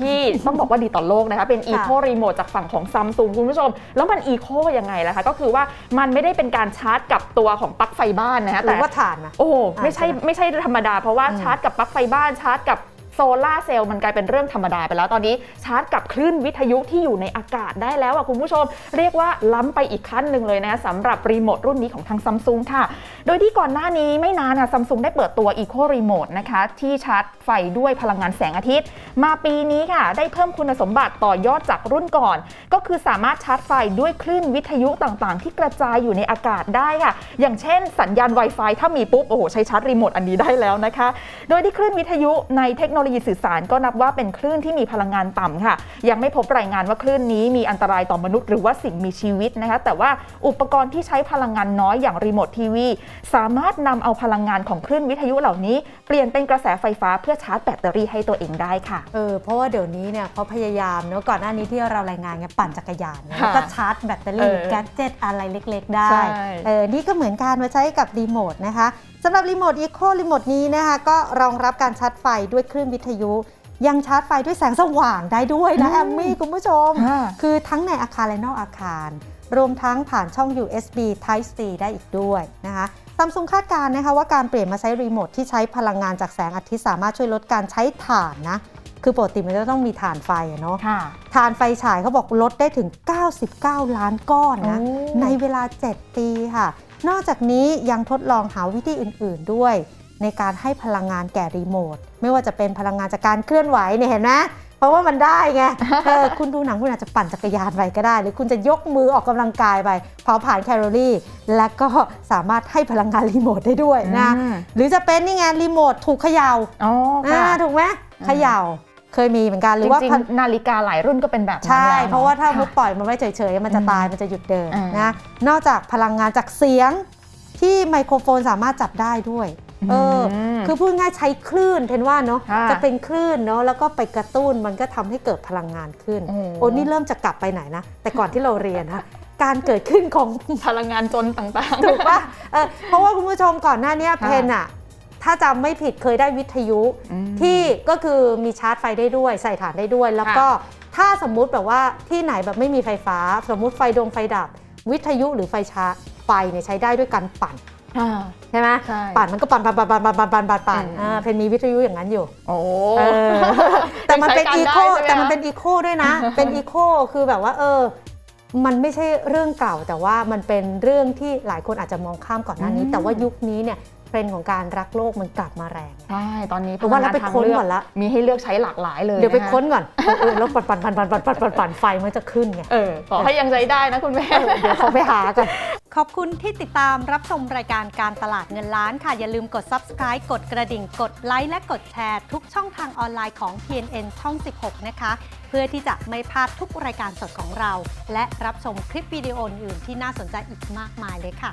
ที่ต้องบอกว่าดีต่อโลกนะคะ เป็นค่ะ Eco Remote จากฝั่งของซัมซุงคุณผู้ชม แล้วมัน Eco ยังไงล่ะคะ ก็คือว่ามันไม่ได้เป็นการชาร์จกับตัวของปลั๊กไฟบ้านนะคะหรืแต่อว่าถ่านนะ โอ้ไม่ใช่อ่าใช่ไหมไม่ใช่ธรรมดา เพราะว่าอืมชาร์จกับปลั๊กไฟบ้านชาร์จกับ โซลาเซลล์มันกลายเป็นเรื่องธรรมดาไปแล้วตอนนี้ชาร์จกับคลื่นวิทยุที่อยู่ในอากาศได้แล้วอะคุณผู้ชม เรียกว่าล้ำไปอีกขั้นหนึ่งเลยนะสำหรับรีโมทรุ่นนี้ของทางซัมซุงค่ะ โดยที่ก่อนหน้านี้ไม่นานค่ะซัมซุงได้เปิดตัว Eco Remote นะคะที่ชาร์จไฟด้วยพลังงานแสงอาทิตย์ มาปีนี้ค่ะ ได้เพิ่มคุณสมบัติต่อยอดจากรุ่นก่อน ก็คือสามารถชาร์จไฟด้วยคลื่นวิทยุต่างๆ ที่กระจายอยู่ในอากาศได้ค่ะ อย่างเช่น สัญญาณ Wi-Fi ถ้ามีปุ๊บโอ้โหใช้ชาร์จรีโมทอันนี้ได้แล้วนะคะ โดยที่คลื่นวิทยุในเทคโนโลยีสื่อสารก็นับว่าเป็นคลื่นที่มีพลังงานต่ำค่ะ ยังไม่พบรายงานว่าคลื่นนี้มีอันตรายต่อมนุษย์หรือว่าสิ่งมีชีวิตนะคะ แต่ว่าอุปกรณ์ที่ใช้พลังงานน้อยอย่างรีโมททีวีสามารถนำเอาพลังงานของคลื่นวิทยุเหล่านี้ เปลี่ยนเป็นกระแสไฟฟ้าเพื่อชาร์จแบตเตอรี่ให้ตัวเองได้ค่ะ เออ เพราะว่าเดี๋ยวนี้เนี่ยเขาพยายามเนอะก่อนหน้านี้ที่เรารายงานไงปั่นจักรยานเนี่ยค่ะแล้วก็ชาร์จแบตเตอรี่เออแกดเจ็ตอะไรเล็ก ๆ ได้ใช่เออ นี่ก็เหมือนการมาใช้กับรีโมทนะคะ สำหรับรีโมทอีโครีโมทนี้นะคะก็รองรับการชาร์จไฟด้วยคลื่นวิทยุ ยังชาร์จไฟด้วยแสงสว่างได้ด้วยนะอืมแอมมี่คุณผู้ชม ค่ะ คือทั้งในอาคารและนอกอาคาร รวมทั้งผ่านช่อง USB Type C ได้อีกด้วยนะคะซัมซุงคาดการณ์นะคะว่าการเปลี่ยนมาใช้รีโมทที่ใช้พลังงานจากแสงอาทิตย์สามารถช่วยลดการใช้ถ่านนะ คือปกติมันจะต้องมีถ่านไฟอะเนาะ ค่ะ ถ่านไฟฉายเขาบอกลดได้ถึง 99 ล้านก้อนนะ โอ้ ในเวลา 7 ปีค่ะ นอกจากนี้ยังทดลองหาวิธีอื่น ๆ ด้วย ในการให้พลังงานแก่รีโมท ไม่ว่าจะเป็นพลังงานจากการเคลื่อนไหวเนี่ยเห็นไหมเพราะว่ามันได้ไงเออคุณดูหนังคุณอาจจะปั่นจักรยานไปก็ได้ หรือคุณจะยกมือออกกำลังกายไปเผาผลาญแคลอรี่ และก็สามารถให้พลังงานรีโมทได้ด้วยนะอืมหรือจะเป็นนี่ไงรีโมทถูกเขย่าอ๋ออ่าค่ะถูกไหมเขย่า เคยมีเหมือนกันหจรือว่าริงพันๆนาฬิกาหลายรุ่นก็เป็นแบบนั้นใช่ แล้วนเพราะว่าถ้ามุดค่ะปล่อยมันไว้เฉยๆ มันจะอืมตายมันจะหยุดเดินอ่านนะนอกจากพลังงานจากเสียงที่ไมโครโฟนสามารถจับได้ด้วยเอออมคือพูดง่ายๆใช้คลื่นเทนว่าเนาะค่ะจะเป็นคลื่นเนาะแล้วก็ไปกระตุ้นมันก็ทำให้เกิดพลังงานขึ้นโอ้โอ้นี่เริ่มจะกลับไปไหนนะ แต่ก่อนที่เราเรียนนะการเกิดขึ้นของพลังงานจนต่างๆ ถูกปะเออเพราะว่าคุณผู้ชมก่อนหน้าเนี้ยค่ะเพนอะ ถ้าจำไม่ผิดเคยได้วิทยุอืมที่ก็คือมีชาร์จไฟได้ด้วยใส่ฐานได้ด้วย แล้วก็ถ้าสมมุติแบบว่าที่ไหนแบบไม่มีไฟฟ้า สมมุติไฟดวงไฟดับ วิทยุหรือไฟชาร์จไฟเนี่ยใช้ได้ด้วยการปั่นอ่าใช่ไหมใช่ปั่นมันก็ปั่นปั่นปั่นปั่นปั่นปั่นปั่นปั่นปั่นอืมอ่าเพนมีวิทยุอย่างนั้นอยู่โอ้เออแต่มันเป็นใช้อีการโคได้ใช่ไหมแต่มันคะเป็นอีโคด้วยนะ เป็นอีโคคือแบบว่าเออ มันไม่ใช่เรื่องเก่าแต่ว่ามันเป็นเรื่องที่หลายคนอาจจะมองข้ามก่อนหน้านี้อืมแต่ว่ายุคนี้เนี่ย เทรนด์ของการรักโลกมันกลับมาแรง ใช่ ตอนนี้เพราะว่าเราไปพลังงค้นทงลืก่อนละ มีให้เลือกใช้หลากหลายเลยเดี๋ยวไปะะค้นก่อนเออแล้วปั่นปั่นปั่นปั่นปั่นปั่นปั่นปั่นไฟมันจะขึ้นไงเออขอให้ยังใจได้นะคุณแม่เดี๋ยวเขาไปหากันขอบคุณที่ติดตามรับชมรายการการตลาดเงินล้านค่ะ อย่าลืมกด subscribe กดกระดิ่ง กดไลค์และกดแชร์ ทุกช่องทางออนไลน์ของ TNN ช่อง 16 นะคะ เพื่อที่จะไม่พลาดทุกรายการสดของเรา และรับชมคลิปวิดีโออื่นๆที่น่าสนใจอีกมากมายเลยค่ะ